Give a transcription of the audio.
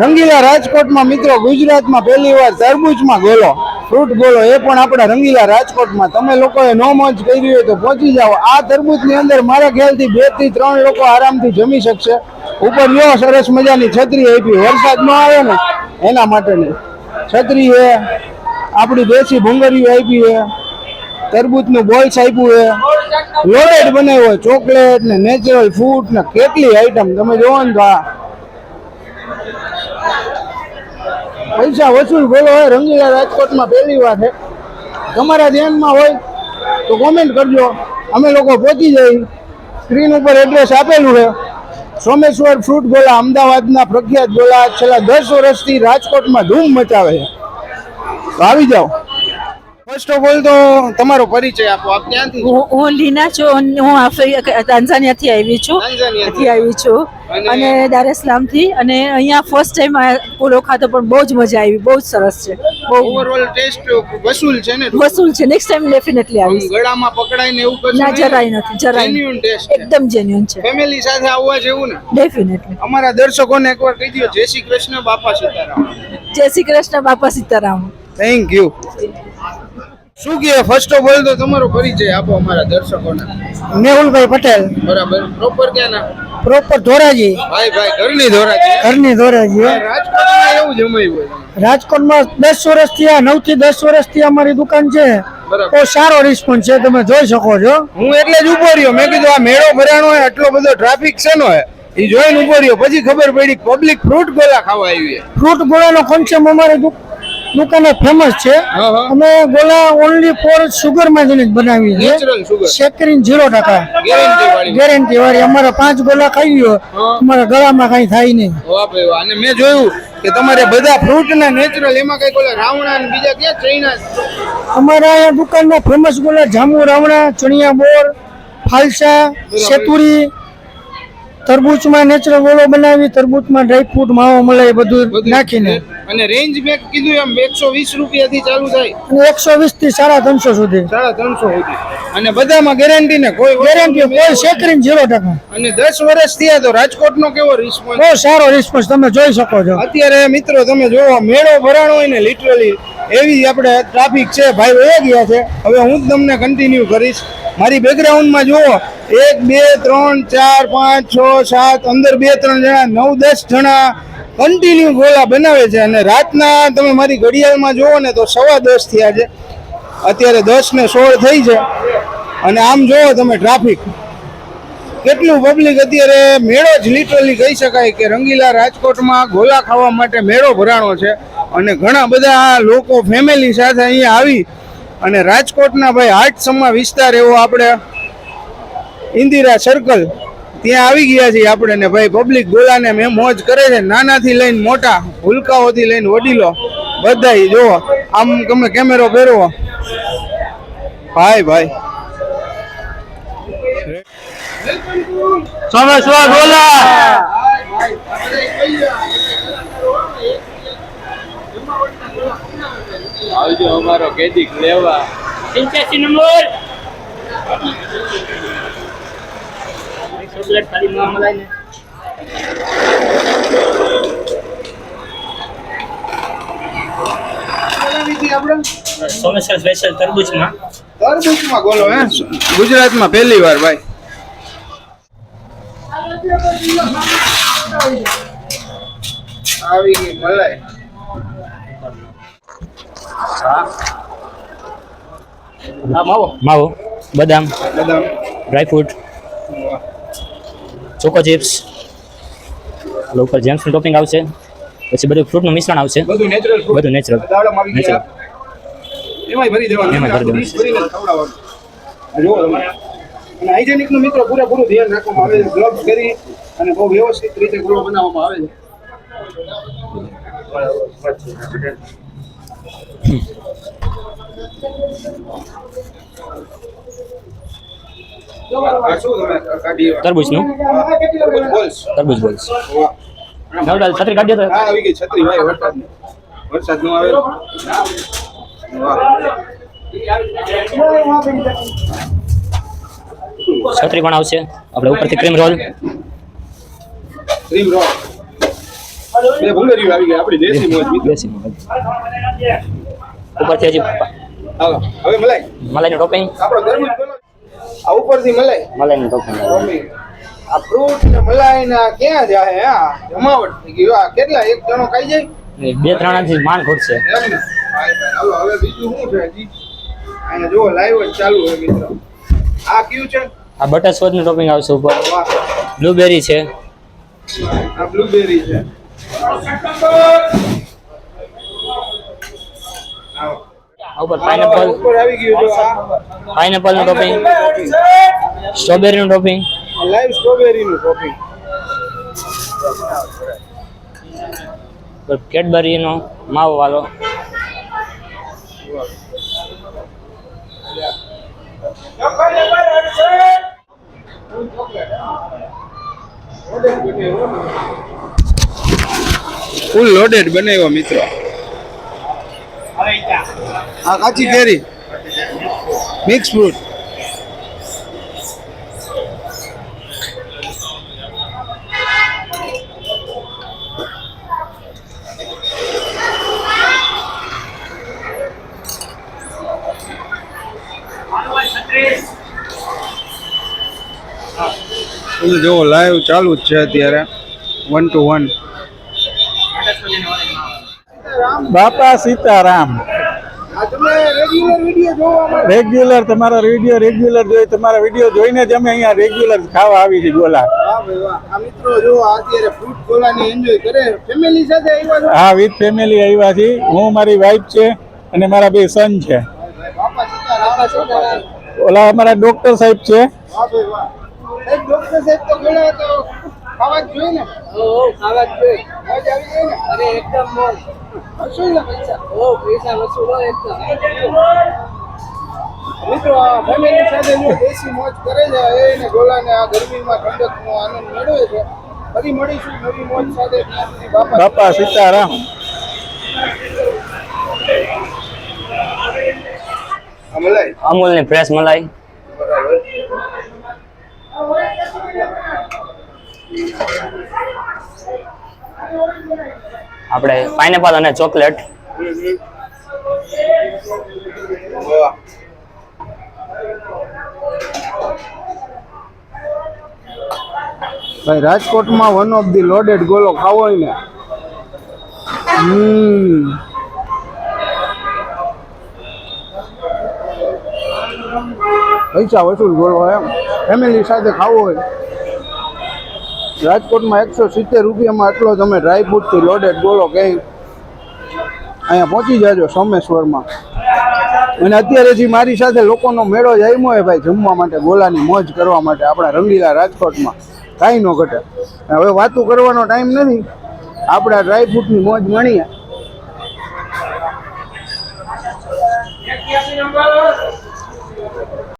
રંગીલા રાજકોટમાં મિત્રો ગુજરાતમાં પહેલી વાર તરબૂચમાં ગોલો. ફ્રૂટ ગોલો એ પણ આપણા રંગીલા રાજકોટમાં. તમે લોકોએ નો મોજ કરી હોય તો પહોંચી જાઓ. આ તરબૂચની અંદર મારા ખ્યાલથી બેથી ત્રણ લોકો આરામથી જમી શકશે. ઉપર જો સરસ મજાની છત્રી આપી. વરસાદ ન આવે ને, એના માટેની છત્રી છે આપણી દેશી ભૂંગળીઓ આપી છે તરબૂચનું બોલ્સ આપ્યું છે લોડેડ બનાવ્યો, ચોકલેટ ને નેચરલ ફૂડ ને કેટલી આઈટમ તમે જોવો ને તો આ પૈસા વસૂલ બોલો હોય, રંગીલા રાજકોટમાં પહેલી વાર છે. તમારા ધ્યાનમાં હોય તો કોમેન્ટ કરજો. અમે લોકો પહોંચી જઈ. સ્ક્રીન ઉપર એડ્રેસ આપેલું છે. સોમેશ્વર ફ્રૂટ ગોલા, અમદાવાદના પ્રખ્યાત ગોલા, છેલ્લા દસ વર્ષથી રાજકોટમાં ધૂમ મચાવે છે. આવી જાઓ. ફર્સ્ટ ઓફ ઓલ તો તમારો પરિચય આપો. આપ ક્યાંથી? હું લીના છું. હું આફ્રિકા તાન્ઝાનિયા થી આવી છું. તાન્ઝાનિયાથી. થી આવી છું. અને- દારથી અને અહીંયા ફર્સ્ટ ટાઈમ પોલો ખાતો પણ બહુ જ મજા આવી. બહુ જ સરસ છે. બહુ. ઓવરઓલ ટેસ્ટ વસૂલ છે ને? વસૂલ છે. નેક્સ્ટ ટાઈમ ડેફિનેટલી આવીશ. ગળામાં પકડાય ને એવું કશું ના જરાય નથી. જરાય જેન્યુઇન ટેસ્ટ એકદમ જેન્યુઇન છે. ફેમિલી સાથે આવવા જેવું ને? ડેફિનેટલી અમારા દર્શકોને એકવાર કહી દો જય શ્રી કૃષ્ણ બાપા સીતારામ. જય શ્રી કૃષ્ણ બાપા સીતારામ. થેન્ક યુ શું કહે? ફર્સ્ટ ઓફ ઓલ તો તમારો પરિચય આપો અમારા દર્શકોને. મેહુલભાઈ પટેલ. બરાબર. પ્રોપર ક્યાંના? પ્રોપર ધોરાજી. ભાઈ ભાઈ ઘરની ધોરાજી. ઘરની ધોરાજી. રાજકોટમાં એવું જમાયું હોય. રાજકોટમાં દસ વર્ષથી આ નવથી દસ વર્ષથી અમારી દુકાન છે. તો બહુ સારો રિસ્પોન્સ છે તમે જોઈ શકો છો. હું એટલે જ ઊભો રહ્યો. મેં કીધું આ મેળો ભરાણો હોય આટલો બધો ટ્રાફિક છે નો એ જોઈને ઊભો રહ્યો. પછી ખબર પડી પબ્લિક ફ્રૂટ ગોલા ખાવા આવી ફ્રૂટ ગોળાનો કોન્સેપ્ટ અમારે દુકાને ફેમસ છે. અમે ગોલા ઓનલી ફોર સુગરમાંથી જ બનાવી છે શેકરીન ઝીરો ટકા. ગેરંટી વાળી. અમારા પાંચ ગોલા ખાઈ ગયો. અમારા ગળામાં કઈ થાય નહીં. અને મેં જોયું કે તમારે બધા ફ્રૂટ ના નેચરલ એમાં કઈ ગોલા રાવણા ને બીજા ક્યાં ચાઇના અમારા અહીંયા દુકાનમાં ફેમસ ગોલા જામુ રાવણા ચણિયા બોર ફાલસા સેતુરી તરબૂચમાં નેચરલ ગોળો બનાવી તરબૂચમાં ડ્રાય ફ્રૂટ માવો મલાઈ બધું નાખીને. અને રેન્જ મેં કીધું એમ એકસો વીસ રૂપિયાથી ચાલુ થાય. અને એકસો વીસથી સાડા ત્રણસો સુધી. સાડા ત્રણસો સુધી. અને બધામાં ગેરંટી ને કોઈ ગેરંટી કોઈ સેકરીન ઝીરો ટકા. અને દસ વર્ષ થયા તો રાજકોટ નો કેવો રિસ્પોન્સ બહુ સારો રિસ્પોન્સ તમે જોઈ શકો છો. અત્યારે મિત્રો તમે જોવો મેળો ભરાણો હોય ને લિટરલી એવી આપણે ટ્રાફિક છે ભાઈ વયા ગયા છે. હવે હું તમને કન્ટિન્યુ કરીશ. મારી બેકગ્રાઉન્ડમાં જુઓ એક બે ત્રણ ચાર પાંચ છ સાત અંદર બે ત્રણ જણા નવ દસ જણા કન્ટિન્યુ ગોળા બનાવે છે અને રાતના તમે મારી ઘડિયાળમાં જુઓ ને તો સવા દસ થયા છે. અત્યારે દસ ને સોળ થઈ છે. અને આમ જુઓ તમે ટ્રાફિક કેટલું પબ્લિક અત્યારે મેળો જ લિટરલી કહી શકાય કે રંગીલા રાજકોટમાં ગોલા ખાવા માટે મેળો ભરાણો છે. અને ઘણા બધા લોકો ફેમિલી સાથે અહીંયા આવી અને રાજકોટના ભાઈ હાટસમા વિસ્તાર એવો આપણે ઇન્દિરા સર્કલ ત્યાં આવી ગયા છીએ આપણે ને ભાઈ પબ્લિક ગોલાને મેં મોજ કરે છે. નાનાથી લઈને મોટા હુલકાઓથી લઈને વડીલો બધાય જોવો આમ તમે કેમેરો ફેરવો. ભાઈ ભાઈ. સોમેશ્વર ગોલા આવજો અમારો કેદી લેવા. નંબર. ચોકલેટ ખાલી માં મલાઈ ને. સોમેશ્વર સ્પેશિયલ તરબૂચમાં. તરબૂચમાં ગોલો હે? ગુજરાતમાં પહેલી વાર ભાઈ. આવી ગઈ મલાઈ હા માવો. માવો બદામ બદામ. ડ્રાયફ્રૂટ. ચોકો ચિપ્સ ઉપર જેમ્સનું ટોપિંગ આવશે. પછી બધું ફ્રૂટનું મિશ્રણ આવશે. બધું નેચરલ બધું નેચરલ નેચરલ એમાંય ભરી દેવાનું. એમાંય ભરી દેવાનું. ડીશ ભરીને જ ખવડાવવાનું. આ જુઓ તમે. અને હાઇજેનિક મિત્રો પૂરેપૂરું ધ્યાન રાખવામાં આવે છે. ગ્લોવ્સ કરી અને બહુ વ્યવસ્થિત રીતે બનાવવામાં આવે છે? તરબૂચનું તરબૂચ બોલ્સ. નવડાલ છત્રી કાઢી હા આવી ગઈ છત્રી ભાઈ વરસાદ વરસાદ નો આવે. છત્રી પણ આવશે? આપણે ઉપરથી ક્રીમ રોલ. Cream role. ઉપરથી હજી મલાઈ મલાઈ. મલાઈનું ટોપિંગ આપણો આ ઉપરથી મલાઈ? મલાઈનું મમ્મી આ ફ્રૂટ ને મલાઈ ને આ ક્યાં જાય હા જમાવટ થઈ ગયો આ કેટલા એક જણો ખાઈ જાય? બે ત્રણથી માન ઘૂટશે હાલો હવે બીજું શું છે હજી? અહીંયા લાઈવ જ ચાલુ છે મિત્રો. આ કયું છે? આ બટરસ્કોચનું ટોપિંગ આવશે ઉપર. બ્લુબેરી છે. આ બ્લુબેરી છે આવો. આ ઉપર પાઇનેપલ આવી આ પાઇનેપલનું ટોપિંગ સ્ટ્રોબેરીનું ટોપિંગ લાઈવ સ્ટ્રોબેરી નું ટોપિંગ કેડબરીનો માવો વાળો ફૂલ લોડેડ બનાવ્યો મિત્રો. આ કાચી કેરી મિક્સ ફ્રૂટ જો લાઈવ ચાલુ જ છે અત્યારે વન ટુ વન બાપા સીતારામ આ તમે રેગ્યુલર તમારા વીડિયો રેગ્યુલર જોઈ તમારા વીડિયો જોઈને જ અમે અહીંયા રેગ્યુલર ખાવા આવી છે ગોલા. વાહ ભાઈ વાહ. આ મિત્રો જો આ અત્યારે ફ્રૂટ ગોલાની એન્જોય કરે ફેમિલી સાથે આવ્યા છો? હા વિથ ફેમિલી આવ્યા છીએ. હું મારી વાઈફ છે અને મારા બે સન છે. ઓલા અમારા ડોક્ટર સાહેબ છે. વાહ ભાઈ વાહ. સાહેબ ડોક્ટર સાહેબ તો ખાવા જ જોઈએ ને? ઓ ખાવા જ જોઈએ. મોજ આવી જાય ને? અરે એકદમ મોજ વસૂલ ને? પૈસા ઓ પૈસા વસૂલો એકદમ. મિત્રો આ ફેમિલી સાથે જો દેશી મોજ કરે છે. એને ગોલાને આ ગરમીમાં ઠંડકનો આનંદ મેળવે છે. ફરી મળીશું નવી મોજ સાથે. બાપા બાપા સીતારામ. આ મલાઈ અમૂલની ફ્રેશ મલાઈ બરાબર આપણે પાઇનેપલ અને ચોકલેટ ભાઈ, રાજકોટમાં વન ઓફ ધી લોડેડ ગોલો ખાવો ને. હમ. પૈસા વસૂલ ગોળો એમ. ફેમિલી સાથે ખાવો હોય. રાજકોટમાં એકસો સિત્તેર રૂપિયામાં આટલો તમે ડ્રાયફ્રૂટથી લોડેડ ગોળો કંઈ અહીંયા પહોંચી જાજો સોમેશ્વરમાં. અને અત્યારે જે મારી સાથે લોકોનો મેળો જામ્યો હોય ભાઈ જમવા માટે, ગોલાની મોજ કરવા માટે આપણા રંગીલા રાજકોટમાં. કાંઈ ન ઘટે. હવે વાતું કરવાનો ટાઈમ નથી. આપણા ડ્રાયફ્રૂટની મોજ માણીએ.